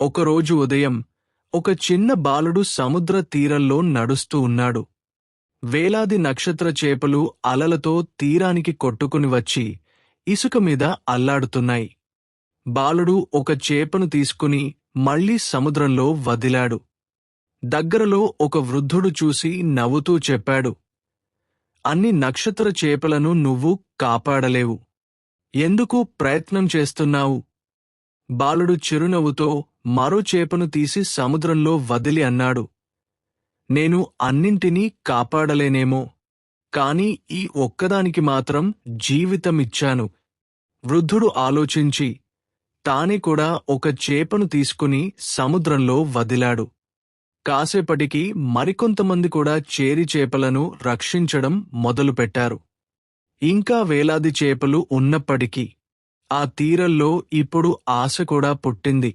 ఒకరోజు ఉదయం ఒక చిన్న బాలుడు సముద్ర తీరంలో నడుస్తూ ఉన్నాడు. వేలాది నక్షత్ర చేపలు అలలతో తీరానికి కొట్టుకుని వచ్చి ఇసుక మీద అల్లాడుతున్నాయి. బాలుడు ఒక చేపను తీసుకుని మళ్ళీ సముద్రంలో వదిలాడు. దగ్గరలో ఒక వృద్ధుడు చూసి నవ్వుతూ చెప్పాడు అన్ని నక్షత్ర చేపలను నువ్వు కాపాడలేవు. ఎందుకు ప్రయత్నం చేస్తున్నావు? బాలుడు చిరునవ్వుతో మరో చేపను తీసి సముద్రంలో వదిలి అన్నాడు. నేను అన్నింటినీ కాపాడలేనేమో కాని ఈ ఒక్కదానికి మాత్రం జీవితమిచ్చాను. వృద్ధుడు ఆలోచించి తానే కూడా ఒక చేపను తీసుకుని సముద్రంలో వదిలాడు. కాసేపటికి మరికొంతమంది కూడా చేరి చేపలను రక్షించడం మొదలుపెట్టారు. ఇంకా వేలాది చేపలు ఉన్నప్పటికీ ఆ తీరల్లో ఇప్పుడు ఆశ కూడా పుట్టింది.